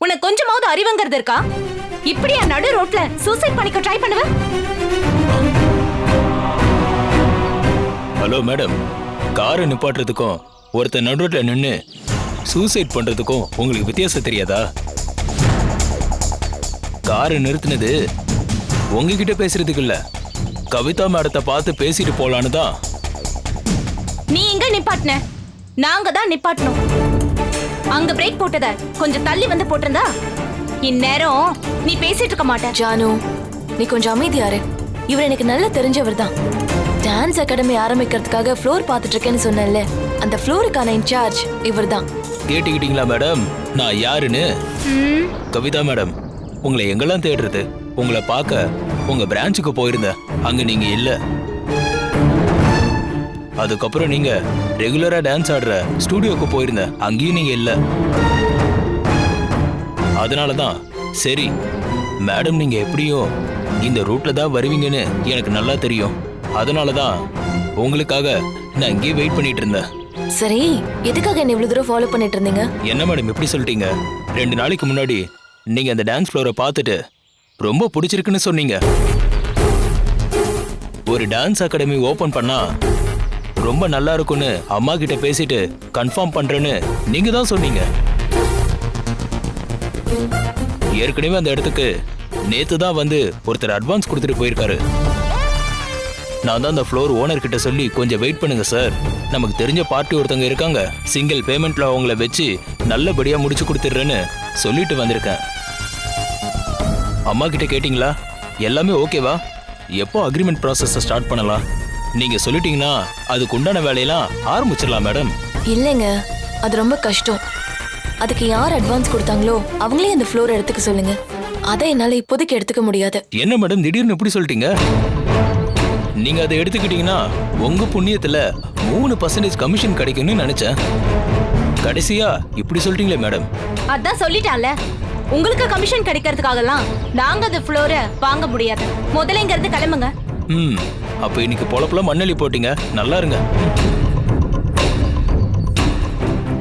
உனக்கு கொஞ்சமாவது அறிவுங்கிறது இருக்கா? இப்படியா நடு ரோட்ல சூசைட் பண்ணிக்க ட்ரை பண்ணுவ? ஹலோ மேடம் காரை நிப்பாட்டுறதுக்கும் ஒருத்தர் நடுரோட்ல நின்று சூசைட் பண்றதுக்கும் உங்களுக்கு வித்தியாசம் தெரியாதா? காரை நிறுத்தினது உங்ககிட்ட பேசுறதுக்கு இல்ல. கவிதா மேடத்தை பார்த்து பேசிட்டு போலான்னு தான். நீ எங்க நிப்பாட்டின. நாங்க தான் நிப்பாட்டணும். அங்க பிரேக் போட்டத கொஞ்சம் தள்ளி வந்து போட்டிருந்தா? இந்நேரம் நீ பேசிட்டு இருக்க மாட்ட. ஜானு நீ கொஞ்சம் அமைதியாரு. இவர் எனக்கு நல்லா தெரிஞ்சவர் தான். டான்ஸ் அகாடமி ஆரம்பிக்கிறதுக்காக ஃப்ளோர் பார்த்துட்டு இருக்கேன்னு சொன்னேன்ல. அந்த ஃப்ளோருக்கான இன்சார்ஜ் இவர் தான். கேட்டுக்கிட்டீங்களா மேடம் நான் யாருன்னு? ம், கவிதா மேடம் உங்களை எங்கெல்லாம் தேடுறது? உங்களை பார்க்க உங்க பிரான்ச்சுக்கு போயிருந்தேன். அங்க நீங்க இல்ல. அதுக்கப்புறம் நீங்க ரெகுலரா டான்ஸ் ஆடுற ஸ்டூடியோக்கு போயிருந்தேன் அங்கேயும் நீங்க இல்ல. அதனால தான் சரி மேடம் நீங்க எப்படியும் இந்த ரூட்ல தான் வருவீங்கன்னு எனக்கு நல்லா தெரியும். அதனால தான் உங்களுக்காக நான் இங்கேயே வெயிட் பண்ணிட்டு இருந்தேன். சரி எதுக்காக என்ன இவ்வளவு தூரம் ஃபாலோ பண்ணிட்டு இருந்தீங்க? என்ன மேடம் எப்படி சொல்லிட்டீங்க ரெண்டு நாளைக்கு முன்னாடி நீங்க அந்த டான்ஸ் ஃப்ளோரை பார்த்துட்டு ரொம்ப பிடிச்சிருக்குன்னு சொன்னீங்க. ஒரு டான்ஸ் அகாடமி ஓபன் பண்ணா ரொம்ப நல்லா இருக்கும்னு அம்மா கிட்ட பேசிட்டு கன்ஃபார்ம் பண்றேன்னு நீங்க தான் சொன்னீங்க. ஏற்கனவே அந்த இடத்துக்கு நேத்து தான் வந்து ஒருத்தர் அட்வான்ஸ் கொடுத்துட்டு போயிருக்காரு. நான் தான் அந்த ஃப்ளோர் ஓனர் கிட்ட சொல்லி கொஞ்சம் வெயிட் பண்ணுங்க சார் நமக்கு தெரிஞ்ச பார்ட்டி ஒருத்தவங்க இருக்காங்க. சிங்கிள் பேமெண்ட்ல அவங்கள வச்சு நல்லபடியா முடிச்சு கொடுத்துட்றேன்னு சொல்லிட்டு வந்திருக்கேன். அம்மா கிட்ட கேட்டிங்களா? எல்லாமே ஓகேவா எப்போ அக்ரிமெண்ட் ப்ராசஸை ஸ்டார்ட் பண்ணலாம்? நீங்க சொல்லிட்டீங்கன்னா அதுக்கு உண்டான வேலையெல்லாம் ஆரம்பிச்சிடலாம் மேடம். இல்லைங்க. அது ரொம்ப கஷ்டம். அதுக்கு யார் அட்வான்ஸ் கொடுத்தாங்களோ அவங்களே அந்த ஃப்ளோர் எடுத்துக்க சொல்லுங்க. அதை என்னால இப்போதைக்கு எடுத்துக்க முடியாது. என்ன மேடம்? திடீர்னு இப்படி சொல்லிட்டீங்க? நீங்க அதை எடுத்துக்கிட்டீங்கன்னா உங்க புண்ணியத்துல மூணு பர்சன்டேஜ் கமிஷன் கிடைக்கும்னு நினைச்சேன். கடைசியா இப்படி சொல்லிட்டீங்களே மேடம். அதான் சொல்லிட்டான்ல உங்களுக்கு கமிஷன் கிடைக்கிறதுக்காகலாம் நாங்க அந்த ஃப்ளோர வாங்க முடியாது. முதல்ல இங்க இருந்து கிளம்புங்க. ம். அப்ப இன்னைக்கு பொழப்புல மண்ணெளி போட்டீங்க. நல்லா இருங்க.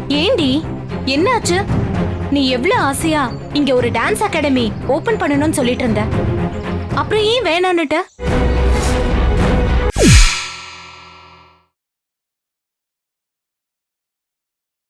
ஏண்டி? என்னாச்சு? நீ எவ்வளவு ஆசையா இங்க ஒரு டான்ஸ் அகாடமி ஓபன் பண்ணணும்னு சொல்லிட்டு இருந்த. அப்புறம் ஏன் வேணான்னுட்ட?